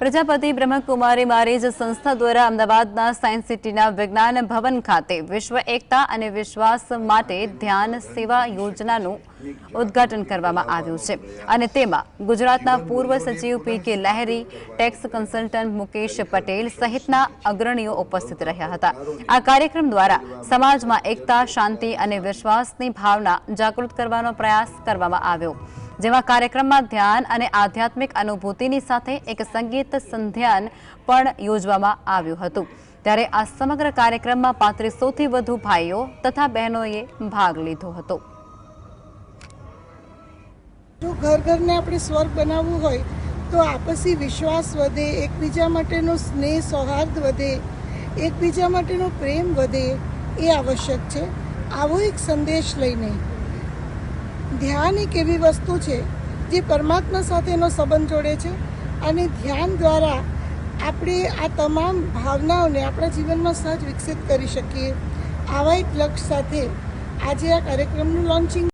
પ્રજાપતિ બ્રહ્મકુમારી મારીજ સંસ્થા દ્વારા અમદાવાદના સાયન્સ સિટીના વિજ્ઞાન ભવન ખાતે વિશ્વ એકતા અને વિશ્વાસ માટે ધ્યાન સેવા યોજનાનું ઉદ્ઘાટન કરવામાં આવ્યું છે. અને તેમાં ગુજરાતના પૂર્વ સચિવ P K Lahiri, tax consultant Mukesh Patel સહિતના અગ્રણીઓ ઉપસ્થિત રહ્યા હતા. આ કાર્યક્રમ દ્વારા સમાજમાં એકતા, શાંતિ અને વિશ્વાસની ભાવના જાગૃત કરવાનો પ્રયાસ કરવામાં આવ્યો. જેમાં કાર્યક્રમમાં ધ્યાન અને આધ્યાત્મિક અનુભૂતિની સાથે એક સંગીત સંધ્યાન પણ યોજવામાં આવ્યું હતું. ત્યારે આ સમગ્ર કાર્યક્રમમાં પાંત્રીસોથી વધુ ભાઈઓ તથા બહેનોએ ભાગ લીધો હતો. જો ઘર ઘરને આપણે સ્વર્ગ બનાવવું હોય, તો આપસી વિશ્વાસ વધે, એકબીજા માટેનો સ્નેહ, સૌહાર્દ વધે, એકબીજા માટેનો પ્રેમ વધે એ આવશ્યક છે. આવો એક સંદેશ લઈને ધ્યાન એક એવી વસ્તુ છે જે પરમાત્મા સાથેનો સંબંધ જોડે છે અને ધ્યાન દ્વારા આપણે આ તમામ ભાવનાઓને આપણા જીવનમાં સહજ વિકસિત કરી શકીએ. આવા એક લક્ષ્ય સાથે આજે આ કાર્યક્રમનું લોન્ચિંગ